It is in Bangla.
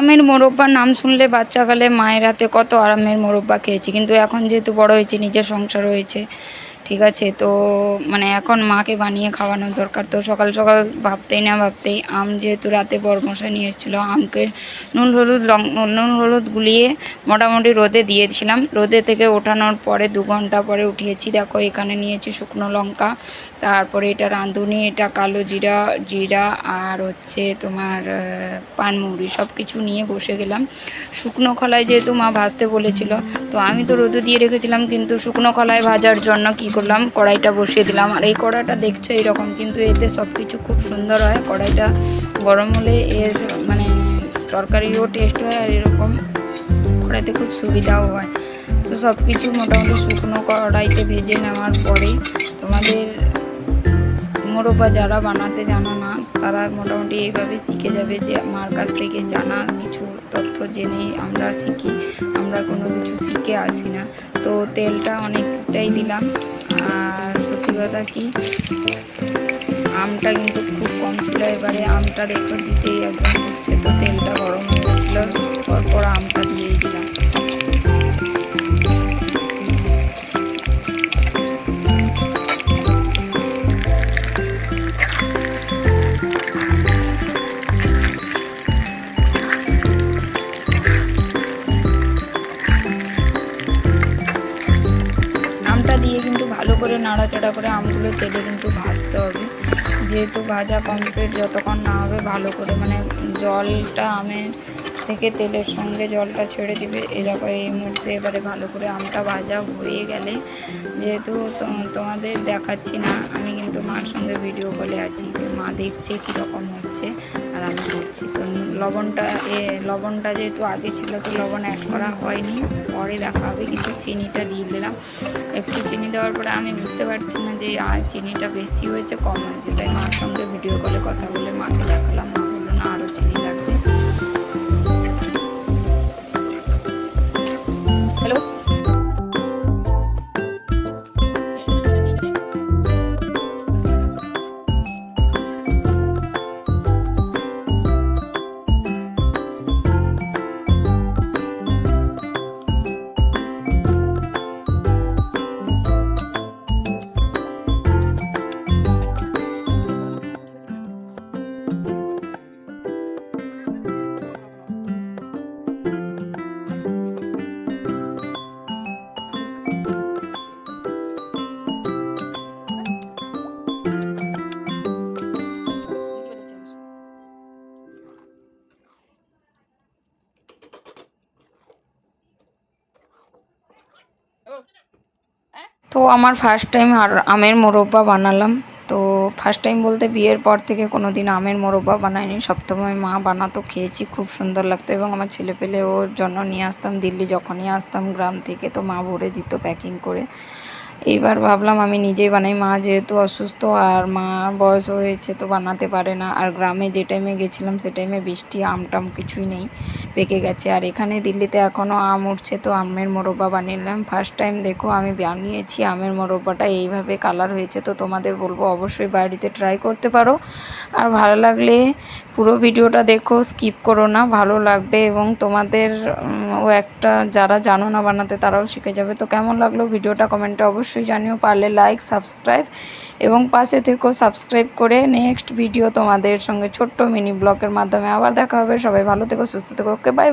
আমের মোরব্বার নাম শুনলে বাচ্চাকালে মায়ের হাতে কত আরামের মোরব্বা খেয়েছি। কিন্তু এখন যেহেতু বড় হয়েছি, নিজের সংসার হয়েছে ঠিক আছে, তো মানে এখন মাকে বানিয়ে খাওয়ানো দরকার। তো সকাল সকাল ভাবতেই না ভাবতেই আম যেহেতু রাতে বরমশাই নিয়ে এসেছিল, আমকে নুন হলুদ লং, নুন হলুদ গুলিয়ে মোটামুটি রোদে দিয়েছিলাম। রোদে থেকে ওঠানোর পরে দু ঘণ্টা পরে উঠিয়েছি। দেখো এখানে নিয়েছি শুকনো লঙ্কা, তারপরে এটা রাঁধুনি, এটা কালো জিরা জিরা আর হচ্ছে তোমার পানমুড়ি সব কিছু নিয়ে বসে গেলাম। শুকনো খলায় যেহেতু মা ভাজতে বলেছিল, তো আমি তো রোদে দিয়ে রেখেছিলাম, কিন্তু শুকনো খলায় ভাজার জন্য কি করলাম, কড়াইটা বসিয়ে দিলাম। আর এই কড়াইটা দেখছ এরকম কিন্তু এতে সব কিছু খুব সুন্দর হয়। কড়াইটা গরম হলে এর মানে তরকারিও টেস্ট হয় আর এরকম কড়াইতে খুব সুবিধাও হয়। তো সব কিছু মোটামুটি শুকনো কড়াইতে ভেজে নেওয়ার পরে তোমাদের মোরব্বা যারা বানাতে জানো না, তারা মোটামুটি এইভাবে শিখে যাবে যে মার কাছ থেকে জানা কিছু তথ্য জেনে আমরা শিখি, আমরা কোনো কিছু শিখে আসি না। তো তেলটা অনেকটাই দিলাম। আর সত্যি কথা কি, আমটা কিন্তু খুব কম ছিল। এবারে আমটা একটু দিতেই একদম হচ্ছে তো তেলটা গরম হয়ে করে, নাড়াচাড়া করে আমগুলো তেলে কিন্তু ভাজতে হবে। যেহেতু ভাজা কমপ্লিট যতক্ষণ না হবে ভালো করে মানে জলটা আমের থেকে তেলের সঙ্গে জলটা ছেড়ে দিবে। এরকম এই মুহূর্তে এবারে ভালো করে আমটা ভাজা হয়ে গেলে, যেহেতু তোমাদের দেখাচ্ছি না, আমি কিন্তু মার সঙ্গে ভিডিও কলে আছি মা দেখছে কীরকম হচ্ছে আর আমি করছি তো লবণটা, এ, লবণটা যেহেতু আগে ছিল তো লবণ অ্যাড করা হয়নি, পরে দেখা হবে। কিন্তু চিনিটা দিয়ে দিলাম। একটু চিনি দেওয়ার পরে আমি বুঝতে পারছি না যে আর চিনিটা বেশি হয়েছে, কম হয়েছে। তাই মার সঙ্গে ভিডিও কলে কথা বলে মাকে দেখালাম। তো আমার ফার্স্ট টাইম আমের মোরব্বা বানালাম। তো ফার্স্ট টাইম বলতে বিয়ের পর থেকে কোনো দিন আমের মোরব্বা বানাইনি। সপ্তমে মা বানাতো, খেয়েছি, খুব সুন্দর লাগতো এবং আমার ছেলে পেলে ওর জন্য নিয়ে আসতাম। দিল্লি যখনই আসতাম গ্রাম থেকে, তো মা ভরে দিত প্যাকিং করে। এইবার ভাবলাম আমি নিজেই বানাই। মা যেহেতু অসুস্থ আর মা বয়স হয়েছে তো বানাতে পারে না। আর গ্রামে যে টাইমে গেছিলাম সে টাইমে বৃষ্টি আম টাম কিছুই নেই, পেকে গেছে। আর এখানে দিল্লিতে এখনও আম উঠছে তো আমের মোরব্বা বানিয়ে নিলাম। ফার্স্ট টাইম দেখো আমি বানিয়েছি আমের মোরব্বাটা, এইভাবে কালার হয়েছে তো তোমাদের বলব অবশ্যই বাড়িতে ট্রাই করতে পারো। আর ভালো লাগলে পুরো ভিডিওটা দেখো স্কিপ করো না, ভালো লাগবে। এবং তোমাদের ও একটা যারা জানো না বানাতে তারাও শিখে যাবে। তো কেমন লাগল ভিডিওটা কমেন্টে অবশ্যই জানিও, পারলে লাইক সাবস্ক্রাইব এবং পাশে থেকেও সাবস্ক্রাইব করে নেক্সট ভিডিও তোমাদের সঙ্গে ছোট্ট মিনি ব্লগের মাধ্যমে আবার দেখা হবে। সবাই ভালো থেকো, সুস্থ থেকো ওকে বাই